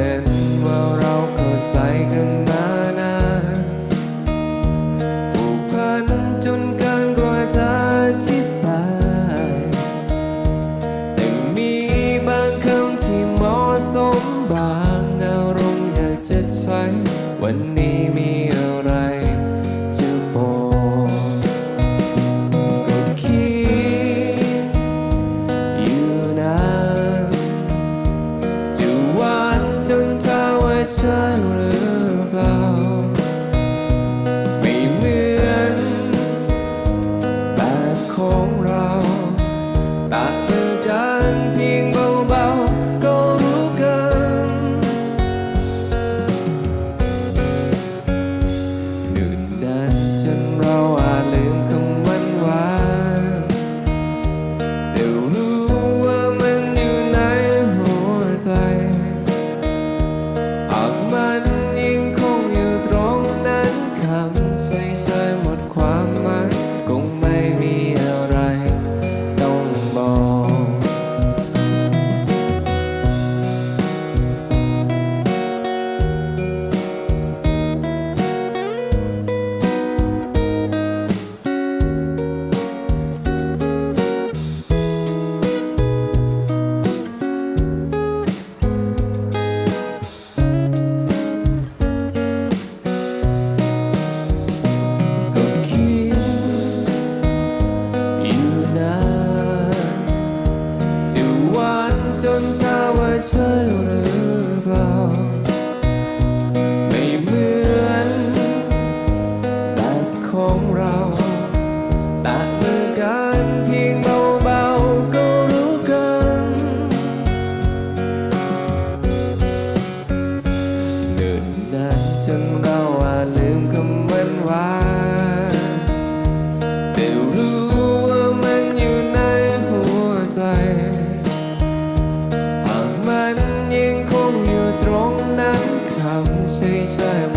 and จนเธอไว้ใช่หรือเปล่า ไม่เหมือนแต่ของเราแต่เะกันเพียงเบาๆก็รู้กัน เหนื่นานจนเรา I